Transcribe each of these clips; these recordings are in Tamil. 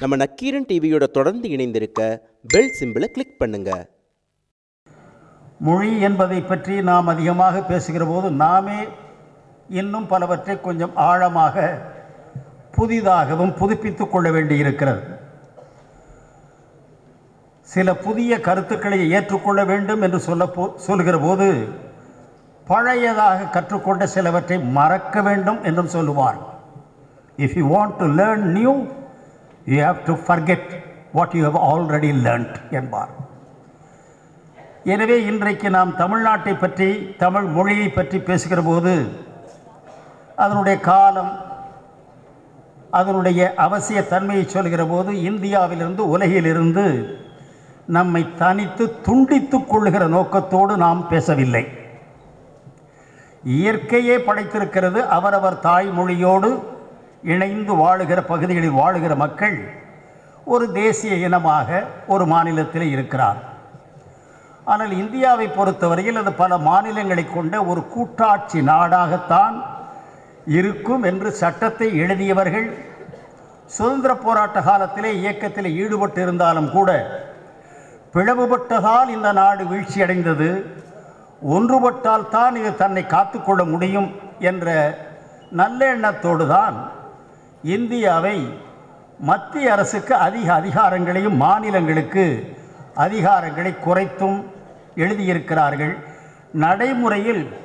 நம்ம நக்கீரன் டிவியோட தொடர்ந்து இணைந்திருக்க பெல் சிம்பிளை கிளிக் பண்ணுங்க. மொழி என்பதை பற்றி நாம் அதிகமாக பேசுகிற போது நாமே இன்னும் பலவற்றை கொஞ்சம் ஆழமாக புதிதாகவும் புதுப்பித்துக் கொள்ள வேண்டியிருக்கிறது. சில புதிய கருத்துக்களை ஏற்றுக்கொள்ள வேண்டும் என்று சொல்ல போ சொல்கிற போது பழையதாக கற்றுக்கொண்ட சிலவற்றை மறக்க வேண்டும் என்றும் சொல்லுவார் if you want to learn new you have to forget what you have already learnt என்பார். எனவே இன்றைக்கு நாம் தமிழ்நாட்டை பற்றி தமிழ் மொழியை பற்றி பேசுகிற போது அதனுடைய காலம் அதனுடைய அவசிய தன்மையை சொல்கிற போது இந்தியாவிலிருந்து உலகிலிருந்து நம்மை தனித்து துண்டித்துக் கொள்ளுகிற நோக்கத்தோடு நாம் பேசவில்லை. இயற்கையே படைத்திருக்கிறது அவரவர் தாய்மொழியோடு இணைந்து வாழுகிற பகுதிகளில் வாழுகிற மக்கள் ஒரு தேசிய இனமாக ஒரு மாநிலத்தில் இருக்கிறார். ஆனால் இந்தியாவை பொறுத்தவரையில் அது பல மாநிலங்களை கொண்ட ஒரு கூட்டாட்சி நாடாகத்தான் இருக்கும் என்று சட்டத்தை எழுதியவர்கள் சுதந்திர போராட்ட காலத்திலே இயக்கத்தில் ஈடுபட்டு இருந்தாலும் கூட பிளவுபட்டதால் இந்த நாடு வீழ்ச்சியடைந்தது ஒன்றுபட்டால் தான் இது தன்னை காத்துக்கொள்ள முடியும் என்ற நல்லெண்ணத்தோடு தான் இந்தியாவை மத்திய அரசுக்கு அதிக அதிகாரங்களையும் மாநிலங்களுக்கு அதிகாரங்களை குறைத்தும் எழுதியிருக்கிறார்கள். நடைமுறையில்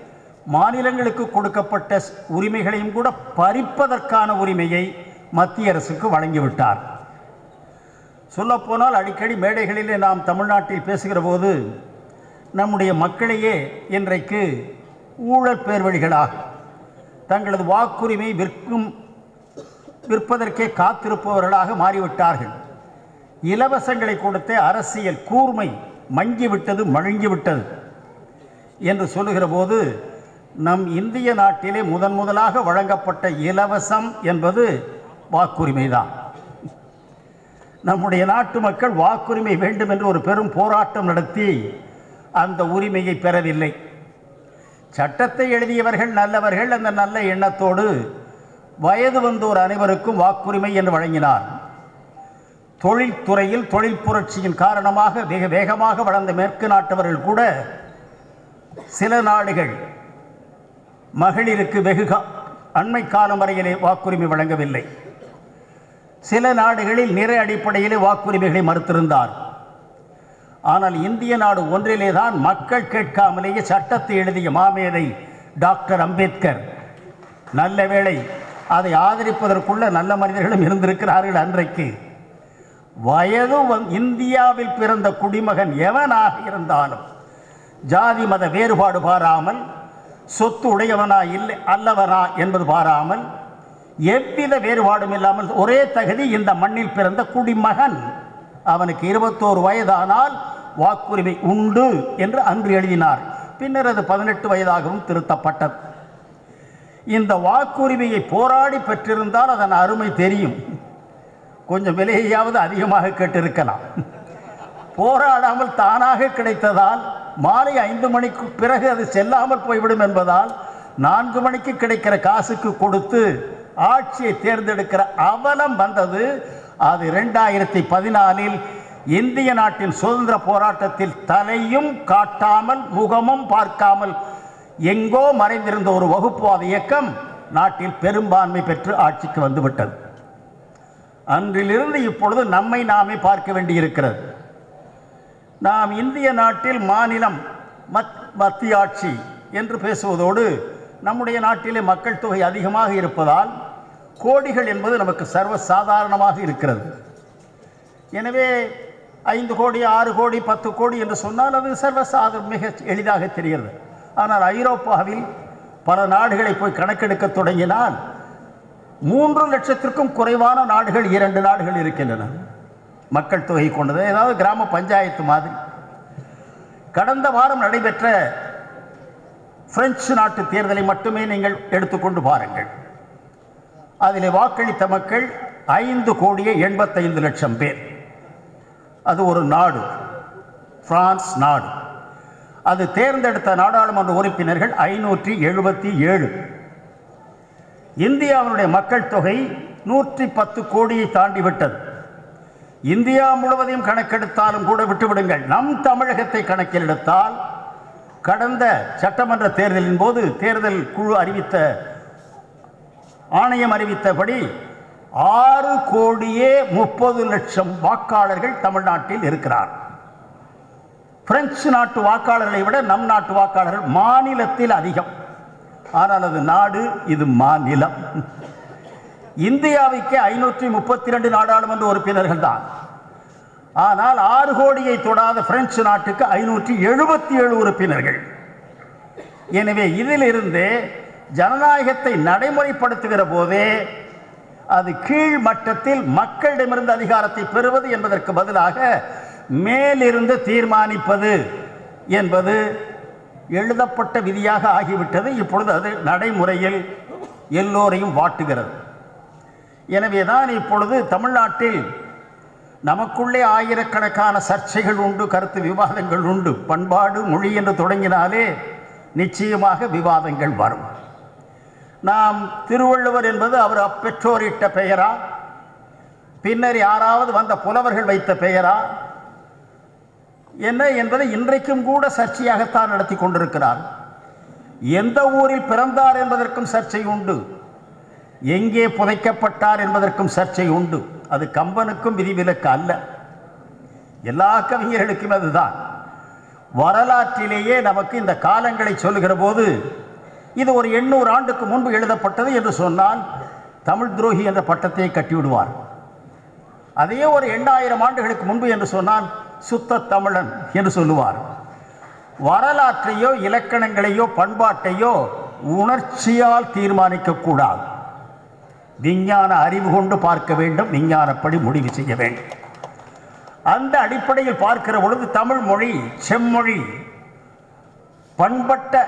மாநிலங்களுக்கு கொடுக்கப்பட்ட உரிமைகளையும் கூட பறிப்பதற்கான உரிமையை மத்திய அரசுக்கு வழங்கிவிட்டார். சொல்லப்போனால் அடிக்கடி மேடைகளிலே நாம் தமிழ்நாட்டில் பேசுகிற போது நம்முடைய மக்களையே இன்றைக்கு ஊழல் பேர்வழிகளாக தங்களது வாக்குரிமை விற்கும் விற்பதற்கே காத்திருப்பவர்களாக மாறிவிட்டார்கள். இலவசங்களை கொடுத்த அரசியல் கூர்மை மங்கிவிட்டது மழுங்கிவிட்டது என்று சொல்லுகிற போது நம் இந்திய நாட்டிலே முதன் முதலாக வழங்கப்பட்ட இலவசம் என்பது வாக்குரிமை தான் நம்முடைய நாட்டு மக்கள் வாக்குரிமை வேண்டும் என்று ஒரு பெரும் போராட்டம் நடத்தி அந்த உரிமையை பெறவில்லை. சட்டத்தை எழுதியவர்கள் நல்லவர்கள் அந்த நல்ல எண்ணத்தோடு வயது வந்தோர் அனைவருக்கும் வாக்குரிமை என்று வழங்கினார். தொழில்துறையில் தொழில் புரட்சியின் காரணமாக மிக வேகமாக வளர்ந்த மேற்கு நாட்டவர்கள் கூட சில நாடுகள் மகளிருக்கு வெகு அண்மை காலம் வரையிலே வாக்குரிமை வழங்கவில்லை. சில நாடுகளில் நிற அடிப்படையிலே வாக்குரிமைகளை மறுத்திருந்தார். ஆனால் இந்திய நாடு ஒன்றிலே தான் மக்கள் கேட்காமலேயே சட்டத்தை எழுதிய மாமேதை டாக்டர் அம்பேத்கர் நல்ல வேளை அதை ஆதரிப்பதற்குள்ள நல்ல மனிதர்களும் இருந்திருக்கிறார்கள் அன்றைக்கு. வயது வந்- இந்தியாவில் பிறந்த குடிமகன் எவனாக இருந்தாலும் ஜாதி மத வேறுபாடு பாராமல் சொத்து உடையவனா இல்லை அல்லவனா என்பது பாராமல் எவ்வித வேறுபாடும் இல்லாமல் ஒரே தகுதி இந்த மண்ணில் பிறந்த குடிமகன். அவனுக்கு இருபத்தோரு வயதானால் வாக்குரிமை உண்டு என்று அன்று எழுதினார். பின்னர் அது பதினெட்டு வயதாகவும் திருத்தப்பட்டது. இந்த வாக்குரிமையை போராடி பெற்றிருந்தால் அதன் அருமை தெரியும். கொஞ்சம் விலையாவது அதிகமாக கேட்டிருக்கலாம். போராடாமல் தானாக கிடைத்ததால் மாலை ஐந்து மணிக்கு பிறகு அது செல்லாமல் போய்விடும் என்பதால் நான்கு மணிக்கு கிடைக்கிற காசுக்கு கொடுத்து ஆட்சியை தேர்ந்தெடுக்கிற அவலம் வந்தது. அது ரெண்டாயிரத்தி பதினாலில் இந்திய நாட்டின் சுதந்திர போராட்டத்தில் தலையும் காட்டாமல் முகமும் பார்க்காமல் எங்கோ மறைந்திருந்த ஒரு வகுப்புவாத இயக்கம் நாட்டில் பெரும்பான்மை பெற்று ஆட்சிக்கு வந்துவிட்டது. அன்றிலிருந்து இப்பொழுது நம்மை நாமே பார்க்க வேண்டியிருக்கிறது. நாம் இந்திய நாட்டில் மாநிலம் மத் மத்திய ஆட்சி என்று பேசுவதோடு நம்முடைய நாட்டிலே மக்கள் தொகை அதிகமாக இருப்பதால் கோடிகள் என்பது நமக்கு சர்வ சாதாரணமாக இருக்கிறது. எனவே ஐந்து கோடி ஆறு கோடி பத்து கோடி என்று சொன்னால் அது சர்வசாத மிக எளிதாக தெரிகிறது. ஆனால் ஐரோப்பாவில் பல நாடுகளை போய் கணக்கெடுக்க தொடங்கினால் மூன்று லட்சத்திற்கும் குறைவான நாடுகள் இரண்டு நாடுகள் இருக்கின்றன. மக்கள் தொகை கொண்டது. ஏதாவது கிராம பஞ்சாயத்து மாதிரி. கடந்த வாரம் நடைபெற்ற பிரெஞ்சு நாட்டு தேர்தலை மட்டுமே நீங்கள் எடுத்துக்கொண்டு பாருங்கள். அதில் வாக்களித்த மக்கள் ஐந்து கோடியே எண்பத்தைந்து லட்சம் பேர். அது ஒரு நாடு. பிரான்ஸ் நாடு. அது தேர்ந்தெடுத்த நாடாளுமன்ற உறுப்பினர்கள் ஐநூற்றி எழுபத்தி ஏழு. இந்தியாவினுடைய மக்கள் தொகை நூற்றி பத்து கோடியை தாண்டி விட்டது இந்தியா முழுவதையும் கணக்கெடுத்தாலும் கூட விட்டுவிடுங்கள். நம் தமிழகத்தை கணக்கில் எடுத்தால் கடந்த சட்டமன்ற தேர்தலின் போது தேர்தல் குழு அறிவித்த ஆணையம் அறிவித்தபடி ஆறு கோடியே முப்பது லட்சம் வாக்காளர்கள் தமிழ்நாட்டில் இருக்கிறார் பிரெஞ்சு நாட்டு வாக்காளர்களை விட நம் நாட்டு வாக்காளர்கள் மாநிலத்தில் அதிகம். ஆனால் அது நாடு இது மாநிலம். இந்தியாவுக்கு ஐநூற்றி முப்பத்தி ரெண்டு நாடாளுமன்ற உறுப்பினர்கள் தான். ஆனால் ஆறு கோடியை தொடாத பிரெஞ்சு நாட்டுக்கு ஐநூற்றி எழுபத்தி ஏழு உறுப்பினர்கள். எனவே இதிலிருந்து ஜனநாயகத்தை நடைமுறைப்படுத்துகிற போதே அது கீழ் மட்டத்தில் மக்களிடமிருந்து அதிகாரத்தை பெறுவது என்பதற்கு பதிலாக மேலிருந்து தீர்மானிப்பது என்பது எழுதப்பட்ட விதியாக ஆகிவிட்டது. இப்பொழுது அது நடைமுறையில் எல்லோரையும் வாட்டுகிறது. எனவே தான் இப்பொழுது தமிழ்நாட்டில் நமக்குள்ளே ஆயிரக்கணக்கான சர்ச்சைகள் உண்டு கருத்து விவாதங்கள் உண்டு. பண்பாடு மொழி என்று தொடங்கினாலே நிச்சயமாக விவாதங்கள் வரும். நாம் திருவள்ளுவர் என்பது அவர் அப்பெற்றோரிட்ட பெயரா? பின்னர் யாராவது வந்த புலவர்கள் வைத்த பெயரா? என்ன என்பதை இன்றைக்கும் கூட சர்ச்சையாகத்தான் நடத்தி கொண்டிருக்கிறார். எந்த ஊரில் பிறந்தார் என்பதற்கும் சர்ச்சை உண்டு. எங்கே புதைக்கப்பட்டார் என்பதற்கும் சர்ச்சை உண்டு. அது கம்பனுக்கும் விதிவிலக்கு அல்ல. எல்லா கவிஞர்களுக்கும் அதுதான். வரலாற்றிலேயே நமக்கு இந்த காலங்களை சொல்லுகிற போது இது ஒரு எண்ணூறு ஆண்டுக்கு முன்பு எழுதப்பட்டது என்று சொன்னால் தமிழ் துரோகி என்ற பட்டத்தை கட்டிவிடுவார். அதையே ஒரு எண்ணாயிரம் ஆண்டுகளுக்கு முன்பு என்று சொன்னால் சுத்த தமிழன் என்று சொல்லுவார். வரலாற்றையோ இலக்கணங்களையோ பண்பாட்டையோ உணர்ச்சியால் தீர்மானிக்கக்கூடாது விஞ்ஞான அறிவு கொண்டு பார்க்க வேண்டும் விஞ்ஞானப்படி முடிவு செய்ய வேண்டும். அந்த அடிப்படையில் பார்க்கிற பொழுது தமிழ் மொழி செம்மொழி பண்பட்ட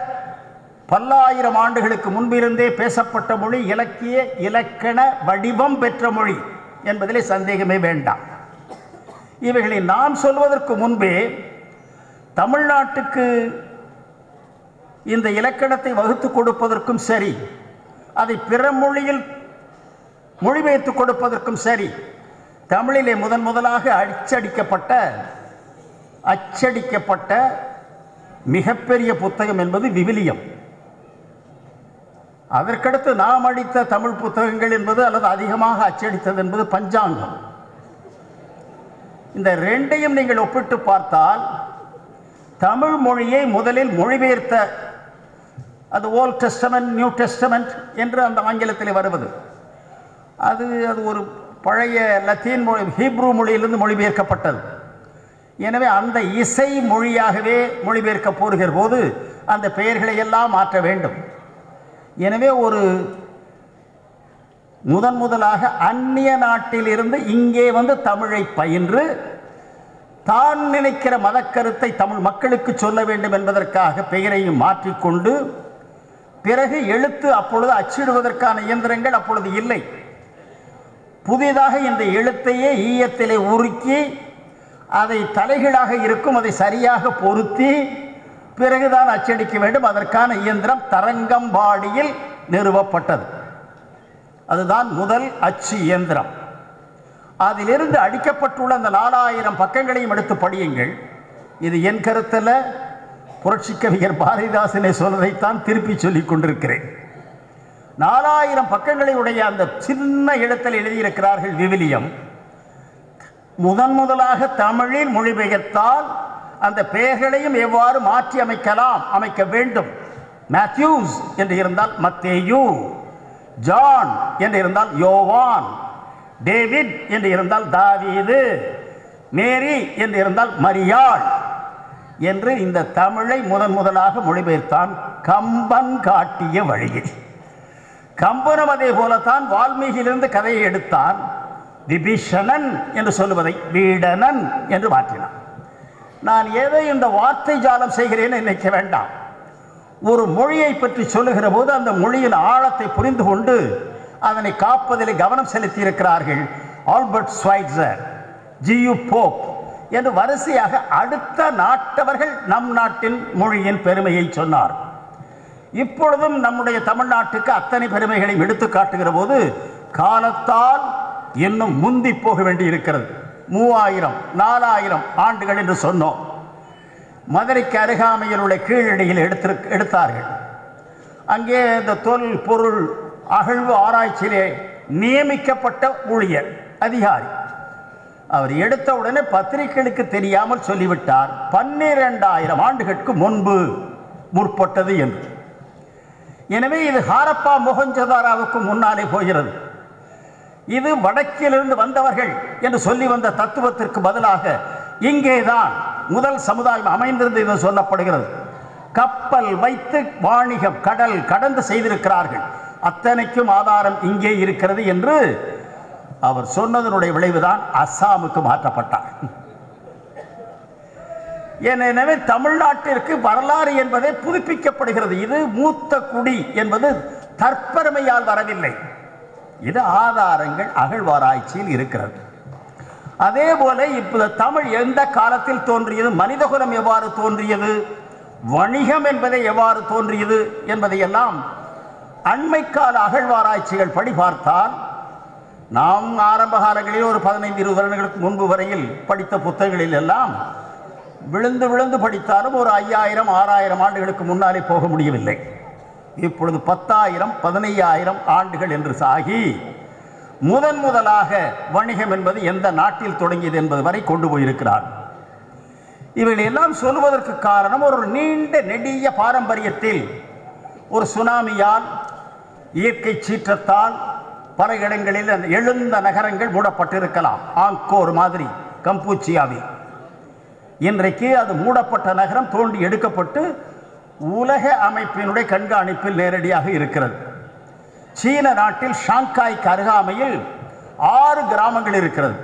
பல்லாயிரம் ஆண்டுகளுக்கு முன்பிருந்தே பேசப்பட்ட மொழி இலக்கிய இலக்கண வடிவம் பெற்ற மொழி என்பதிலே சந்தேகமே வேண்டாம். இவைகளை நாம் சொல்வதற்கு முன்பே தமிழ்நாட்டுக்கு இந்த இலக்கணத்தை வகுத்து கொடுப்பதற்கும் சரி அதை பிற மொழியில் மொழிபெயர்த்து கொடுப்பதற்கும் சரி தமிழிலே முதன் முதலாக அச்சடிக்கப்பட்ட அச்சடிக்கப்பட்ட மிகப்பெரிய புத்தகம் என்பது விவிலியம். அதற்கடுத்து நாம் அடித்த தமிழ் புத்தகங்கள் என்பது அல்லது அதிகமாக அச்சடித்தது என்பது பஞ்சாங்கம். இந்த ரெண்டையும் நீங்கள் ஒப்பிட்டு பார்த்தால் தமிழ் மொழியை முதலில் மொழிபெயர்த்த அது ஓல்ட் டெஸ்டமெண்ட் நியூ டெஸ்டமெண்ட் என்று அந்த ஆங்கிலத்தில் வருவது. அது அது ஒரு பழைய லத்தீன் மொழி ஹீப்ரூ மொழியிலிருந்து மொழிபெயர்க்கப்பட்டது. எனவே அந்த இசை மொழியாகவே மொழிபெயர்க்க போடுகிற போது அந்த பெயர்களை எல்லாம் மாற்ற வேண்டும். எனவே ஒரு முதன் முதலாக அந்நிய நாட்டிலிருந்து இங்கே வந்து தமிழை பயின்று தான் நினைக்கிற மதக்கருத்தை தமிழ் மக்களுக்கு சொல்ல வேண்டும் என்பதற்காக பெயரையும் மாற்றிக்கொண்டு பிறகு எழுத்து அப்பொழுது அச்சிடுவதற்கான இயந்திரங்கள் அப்பொழுது இல்லை. புதிதாக இந்த எழுத்தையே ஈயத்திலே உருக்கி அதை தலைகீழாக இருக்கும் அதை சரியாக பொருத்தி பிறகுதான் அச்சடிக்க வேண்டும். அதற்கான இயந்திரம் தரங்கம்பாடியில் நிறுவப்பட்டது. அதுதான் முதல் அச்சு இயந்திரம். அதிலிருந்து அடிக்கப்பட்டுள்ள அந்த நாலாயிரம் பக்கங்களையும் எடுத்து படியுங்கள். இது என் கருத்தில் புரட்சி கவிஞர் பாரதிதாசனை சொல்வதைத்தான் திருப்பி சொல்லிக் கொண்டிருக்கிறேன். நாலாயிரம் பக்கங்களை உடைய அந்த சின்ன இடத்தில் எழுதியிருக்கிறார்கள் விவிலியம். முதன் முதலாக தமிழில் மொழிபெயர்த்தால் அந்த பெயர்களையும் எவ்வாறு மாற்றி அமைக்கலாம் அமைக்க வேண்டும்? மேத்யூஸ் என்று இருந்தால் மத்தேயூ. ஜான் என்று இருந்தால் யோவான் டேவிட் என்று இருந்தால் தாவீது மேரி என்று இருந்தால் மரியாள் என்று இந்த தமிழை முதன் முதலாக மொழிபெயர்த்தான் கம்பன் காட்டிய வழியில் கம்பனும் அதே போலத்தான் வால்மீகியிலிருந்து கதையை எடுத்தான். விபீஷணன் என்று சொல்லுவதை வீடனன் என்று மாற்றினான். நான் எதை இந்த வார்த்தை ஜாலம் செய்கிறேன் நினைக்க வேண்டாம். ஒரு மொழியை பற்றி சொல்லுகிற போது அந்த மொழியின் ஆழத்தை புரிந்து கொண்டு அதனை காப்பதில் கவனம் செலுத்தி இருக்கிறார்கள் ஆல்பர்ட் ஸ்வைட்சர் ஜியு போப் என்று வரிசையாக அடுத்த நாட்டவர்கள் நம் நாட்டின் மொழியின் பெருமையை சொன்னார். இப்பொழுதும் நம்முடைய தமிழ்நாட்டுக்கு அத்தனை பெருமைகளையும் எடுத்து காட்டுகிற போது காலத்தால் இன்னும் முந்தி போக வேண்டி இருக்கிறது மூவாயிரம் நாலாயிரம் ஆண்டுகள் என்று சொன்னோம். மதுரைக்கு அருகாமையில் உள்ள கீழடியில் எடுத்து எடுத்தார்கள். அங்கே இந்த தொல் பொருள் அகழ்வு ஆராய்ச்சியிலே நியமிக்கப்பட்ட ஊழியர் அதிகாரி. அவர் எடுத்த உடனே பத்திரிகைகளுக்கு தெரியாமல் சொல்லிவிட்டார் பன்னிரெண்டாயிரம் ஆண்டுகளுக்கு முன்பு முற்பட்டது என்று. எனவே இது ஹாரப்பா மொஹஞ்சதாராவுக்கு முன்னாலே போகிறது. இது வடக்கிலிருந்து வந்தவர்கள் என்று சொல்லி வந்த தத்துவத்திற்கு பதிலாக இங்கேதான் முதல் சமுதாயம் அமைந்திருந்து இது சொல்லப்படுகிறது. கப்பல் வைத்து வாணிகம் கடல் கடந்து செய்திருக்கிறார்கள். அத்தனைக்கும் ஆதாரம் இங்கே இருக்கிறது என்று அவர் சொன்னதனுடைய விளைவுதான் அஸ்ஸாமுக்கு மாற்றப்பட்டார். எனவே தமிழ்நாட்டிற்கு வரலாறு என்பதே புதுப்பிக்கப்படுகிறது. இது மூத்த குடி என்பது தற்பெருமையால் வரவில்லை. இது ஆதாரங்கள் அகழ்வாராய்ச்சியில் இருக்கிறது. அதே போல இப்போ தமிழ் எந்த காலத்தில் தோன்றியது? மனிதகுலம் எவ்வாறு தோன்றியது? வணிகம் என்பதை எவ்வாறு தோன்றியது? என்பதையெல்லாம் அண்மைக்கால அகழ்வாராய்ச்சிகள் படி பார்த்தால் நாம் ஆரம்ப காலங்களில் ஒரு பதினைந்து இருபது வருடங்களுக்கு முன்பு வரையில் படித்த புத்தகங்களில் எல்லாம் விழுந்து விழுந்து படித்தாலும் ஒரு ஐயாயிரம் ஆறாயிரம் ஆண்டுகளுக்கு முன்னாலே போக முடியவில்லை. இப்பொழுது பத்தாயிரம் பதினையாயிரம் ஆண்டுகள் என்று சாகி முதன் முதலாக வணிகம் என்பது எந்த நாட்டில் தொடங்கியது என்பது வரை கொண்டு போயிருக்கிறார். இவைகள் எல்லாம் சொல்வதற்கு காரணம் ஒரு நீண்ட நெடிய பாரம்பரியத்தில் ஒரு சுனாமியால் இயற்கை சீற்றத்தால் பல இடங்களில் எழுந்த நகரங்கள் மூடப்பட்டிருக்கலாம். ஆங்கோர் மாதிரி கம்பூச்சியாவில். இன்றைக்கு அது மூடப்பட்ட நகரம் தோண்டி எடுக்கப்பட்டு உலக அமைப்பினுடைய கண்காணிப்பில் நேரடியாக இருக்கிறது. சீன நாட்டில் ஷாங்காய்க்கு அருகாமையில் ஆறு கிராமங்கள் இருக்கிறது.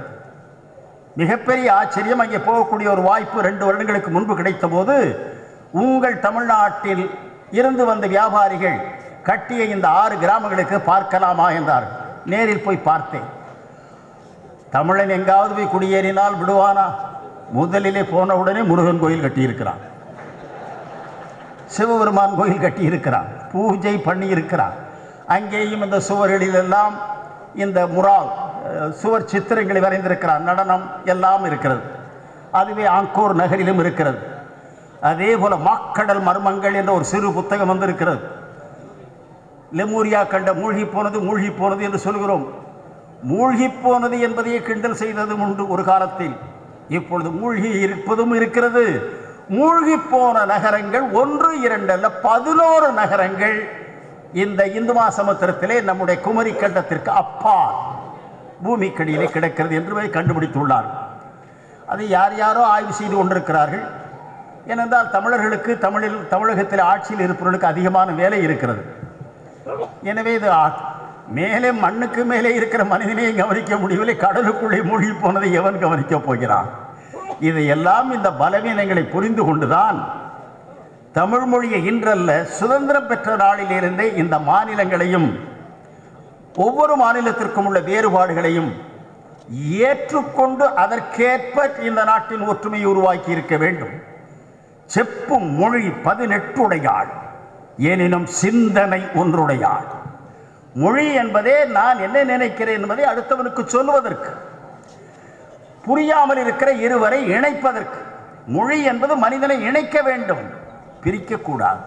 மிகப்பெரிய ஆச்சரியம் அங்கே போகக்கூடிய ஒரு வாய்ப்பு ரெண்டு வருடங்களுக்கு முன்பு கிடைத்த போது உங்கள் தமிழ்நாட்டில் இருந்து வந்த வியாபாரிகள் கட்டிய இந்த ஆறு கிராமங்களுக்கு பார்க்கலாமா என்றார். நேரில் போய் பார்த்தேன். தமிழன் எங்காவது போய் குடியேறினால் விடுவானா? முதலிலே போன உடனே முருகன் கோயில் கட்டியிருக்கிறான். சிவபெருமான் கோயில் கட்டியிருக்கிறான். பூஜை பண்ணி இருக்கிறான் அங்கேயும் இந்த சுவர்களில் எல்லாம் இந்த முரால் சுவர் சித்திரங்களை வரைந்திருக்கிறார் நடனம் எல்லாம் இருக்கிறது. அதுவே ஆங்கூர் நகரிலும் இருக்கிறது. அதே போல மாக்கடல் மர்மங்கள் என்ற ஒரு சிறு புத்தகம் வந்திருக்கிறது. லெமூரியா கண்ட மூழ்கி போனது மூழ்கி போனது என்று சொல்கிறோம். மூழ்கி போனது என்பதையே கிண்டல் செய்ததும் உண்டு ஒரு காலத்தில். இப்பொழுது மூழ்கி இருப்பதும் இருக்கிறது. மூழ்கி போன நகரங்கள் ஒன்று இரண்டு அல்ல பதினோரு நகரங்கள் இந்த இந்து சமுத்திரத்திலே நம்முடைய குமரி கண்டத்திற்கு அப்பால் பூமிக்கடியிலே கிடக்கிறது என்று கண்டுபிடித்துள்ளார். அதை யார் யாரோ ஆய்வு செய்து கொண்டிருக்கிறார்கள். ஏனென்றால் தமிழர்களுக்கு தமிழில் தமிழகத்தில் ஆட்சியில் இருப்பவர்களுக்கு அதிகமான வேலை இருக்கிறது. எனவே இது ஆ- மேலே மண்ணுக்கு மேலே இருக்கிற மனிதனையும் கவனிக்க முடியவில்லை. கடலுக்குள்ளே மூழ்கி போனதை எவன் கவனிக்கப் போகிறான்? இதையெல்லாம் இந்த பலவீனங்களை புரிந்து கொண்டுதான் தமிழ் மொழியை இன்றல்ல சுதந்திரம் பெற்ற நாளிலிருந்தே இந்த மாநிலங்களையும் ஒவ்வொரு மாநிலத்திற்கும் உள்ள வேறுபாடுகளையும் ஏற்றுக்கொண்டு அதற்கேற்ப இந்த நாட்டின் ஒற்றுமையை உருவாக்கி இருக்க வேண்டும். செப்பும் மொழி பதினெட்டுடையாள் எனினும் சிந்தனை ஒன்றுடையாள் மொழி என்பதே நான் என்ன நினைக்கிறேன் என்பதை அடுத்தவனுக்கு சொல்வதற்கு புரியாமல் இருக்கிற இருவரை இணைப்பதற்கு. மொழி என்பது மனிதனை இணைக்க வேண்டும். பிரிக்கக்கூடாது.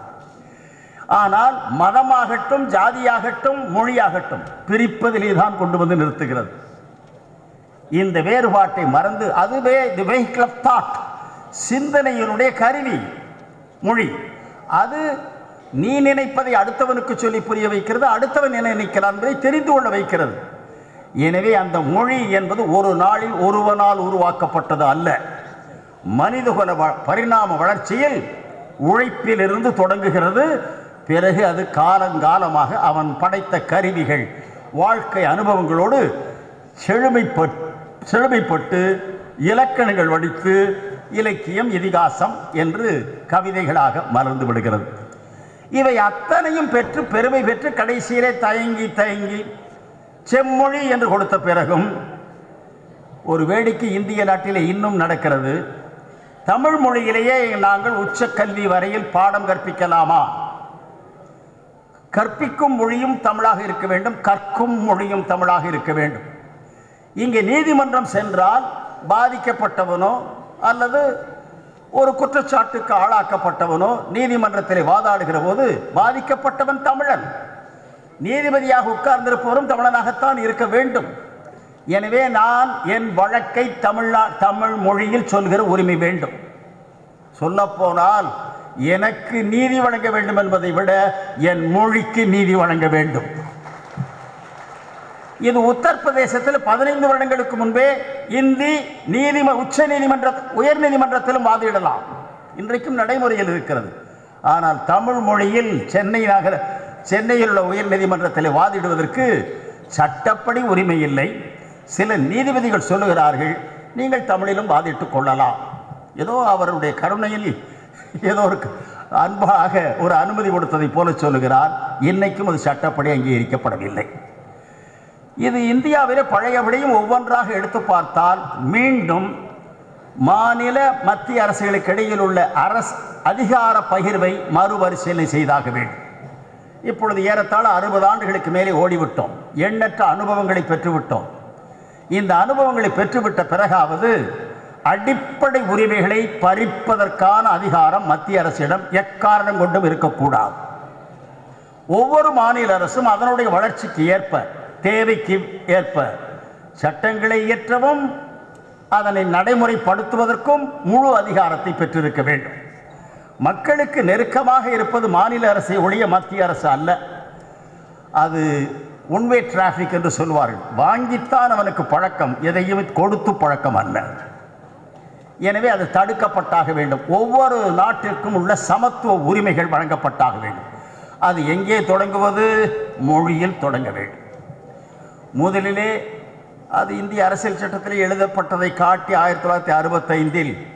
ஆனால் மதமாகட்டும் ஜாதியாகட்டும் மொழியாகட்டும் பிரிப்பதிலே தான் கொண்டு வந்து நிறுத்துகிறது. இந்த வேறுபாட்டை மறந்து அதுவே தி வெஹிக்கிள் ஆஃப் தாட் சிந்தனையினுடைய கருவி மொழி. அது நீ நினைப்பதை அடுத்தவனுக்கு சொல்லி புரிய வைக்கிறது அடுத்தவன் என்ன நினைக்கிறான் என்பதை தெரிந்து கொள்ள வைக்கிறது. எனவே அந்த மொழி என்பது ஒரு நாளில் ஒருவனால் உருவாக்கப்பட்டது அல்ல. மனிதகுல வ- பரிணாம வளர்ச்சியில் உழைப்பிலிருந்து தொடங்குகிறது. பிறகு அது காலங்காலமாக அவன் படைத்த கருவிகள். வாழ்க்கை அனுபவங்களோடு செழுமைப்பட் செழுமைப்பட்டு இலக்கணங்கள் வடித்து இலக்கியம் இதிகாசம் என்று கவிதைகளாக மலர்ந்து விடுகிறது. இவை அத்தனையும் பெற்று பெருமை பெற்று கடைசியிலே தயங்கி தயங்கி செம்மொழி என்று கொடுத்த பிறகும் ஒரு வேடிக்கை இந்திய நாட்டிலே இன்னும் நடக்கிறது. தமிழ் மொழியிலேயே நாங்கள் உச்சக்கல்வி வரையில் பாடம் கற்பிக்கலாமா? கற்பிக்கும் மொழியும் தமிழாக இருக்க வேண்டும் கற்கும் மொழியும் தமிழாக இருக்க வேண்டும். இங்கே நீதிமன்றம் சென்றால் பாதிக்கப்பட்டவனோ அல்லது ஒரு குற்றச்சாட்டுக்கு ஆளாக்கப்பட்டவனோ நீதிமன்றத்தில் வாதாடுகிற போது பாதிக்கப்பட்டவன் தமிழன். நீதிபதியாக உட்கார்ந்திருப்பவரும் தமிழனாகத்தான் இருக்க வேண்டும். எனவே நான் என் வழக்கை தமிழ்நா தமிழ் மொழியில் சொல்கிற உரிமை வேண்டும். சொல்லப்போனால் எனக்கு நீதி வழங்க வேண்டும் என்பதை விட என் மொழிக்கு நீதி வழங்க வேண்டும். இது உத்தரப்பிரதேசத்தில் பதினைந்து வருடங்களுக்கு முன்பே இந்தி நீதிம உச்ச நீதிமன்ற உயர் நீதிமன்றத்திலும் வாதிடலாம். இன்றைக்கும் நடைமுறையில் இருக்கிறது. ஆனால் தமிழ் மொழியில் சென்னை நகர சென்னையில் உள்ள உயர் நீதிமன்றத்தில் வாதிடுவதற்கு சட்டப்படி உரிமை இல்லை. சில நீதிபதிகள் சொல்லுகிறார்கள் நீங்கள் தமிழிலும் வாதிட்டுக் கொள்ளலாம். ஏதோ அவருடைய கருணையில் ஏதோ ஒரு அன்பாக ஒரு அனுமதி கொடுத்ததை போல சொல்லுகிறார். இன்னைக்கும் அது சட்டப்படி அங்கீகரிக்கப்படவில்லை இது இந்தியாவிலே பழையபடியும் ஒவ்வொன்றாக எடுத்து பார்த்தால் மீண்டும் மாநில மத்திய அரசுகளுக்கு இடையில் உள்ள அரசு அதிகார பகிர்வை மறுபரிசீலனை செய்தாக வேண்டும். இப்பொழுது ஏறத்தாழ அறுபது ஆண்டுகளுக்கு மேலே ஓடிவிட்டோம். எண்ணற்ற அனுபவங்களை பெற்றுவிட்டோம். இந்த அனுபவங்களை பெற்றுவிட்ட பிறகாவது அடிப்படை உரிமைகளை பறிப்பதற்கான அதிகாரம் மத்திய அரசிடம் எக்காரணம் கொண்டும் இருக்கக்கூடாது. ஒவ்வொரு மாநில அரசும் அதனுடைய வளர்ச்சிக்கு ஏற்ப தேவைக்கு ஏற்ப சட்டங்களை இயற்றவும் அதனை நடைமுறைப்படுத்துவதற்கும் முழு அதிகாரத்தை பெற்றிருக்க வேண்டும். மக்களுக்கு நெருக்கமாக இருப்பது மாநில அரசை ஒழிய மத்திய அரசு அல்ல. அது ஒன்வே டிராஃபிக் என்று சொல்வார்கள். வாங்கித்தான் அவனுக்கு பழக்கம் எதையும் கொடுத்து பழக்கம் அல்ல. எனவே அது தடுக்கப்பட்டாக வேண்டும். ஒவ்வொரு நாட்டிற்கும் உள்ள சமத்துவ உரிமைகள் வழங்கப்பட்டாக வேண்டும். அது எங்கே தொடங்குவது? மொழியில் தொடங்க வேண்டும். முதலிலே அது இந்திய அரசியல் சட்டத்தில் எழுதப்பட்டதை காட்டி ஆயிரத்தி தொள்ளாயிரத்தி அறுபத்தைந்தில்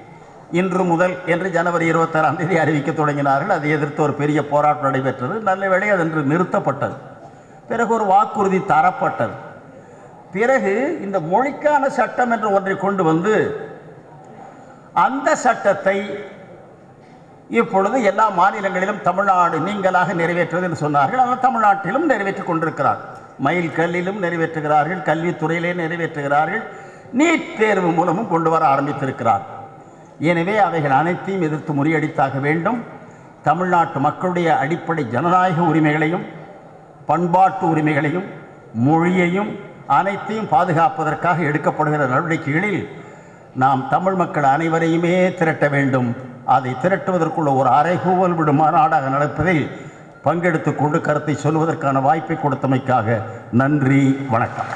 இன்று முதல் என்று ஜனவரி இருபத்தாறாம் தேதி அறிவிக்க தொடங்கினார்கள். அதை எதிர்த்து ஒரு பெரிய போராட்டம் நடைபெற்றது. நல்ல வேளை அது இன்று நிறுத்தப்பட்டது. பிறகு ஒரு வாக்குறுதி தரப்பட்டது. பிறகு இந்த மொழிக்கான சட்டம் என்று ஒன்றை கொண்டு வந்து அந்த சட்டத்தை இப்பொழுது எல்லா மாநிலங்களிலும் தமிழ்நாடு நீங்களாக நிறைவேற்றுவது என்று சொன்னார்கள். ஆனால் தமிழ்நாட்டிலும் நிறைவேற்றிக் கொண்டிருக்கிறார். மயில் கல்லிலும் நிறைவேற்றுகிறார்கள் கல்வித்துறையிலே நிறைவேற்றுகிறார்கள். நீட் தேர்வு மூலமும் கொண்டு வர ஆரம்பித்திருக்கிறார். எனவே அவைகள் அனைத்தையும் எதிர்த்து முறியடித்தாக வேண்டும். தமிழ்நாட்டு மக்களுடைய அடிப்படை ஜனநாயக உரிமைகளையும் பண்பாட்டு உரிமைகளையும் மொழியையும் அனைத்தையும் பாதுகாப்பதற்காக எடுக்கப்படுகிற நடவடிக்கைகளில் நாம் தமிழ் மக்கள் அனைவரையுமே திரட்ட வேண்டும். அதை திரட்டுவதற்குள்ள ஒரு அரைகூவல் விடும் மாநாடாக நடப்பதில் பங்கெடுத்துக் கொண்டு கருத்தை சொல்வதற்கான வாய்ப்பை கொடுத்தமைக்காக நன்றி வணக்கம்.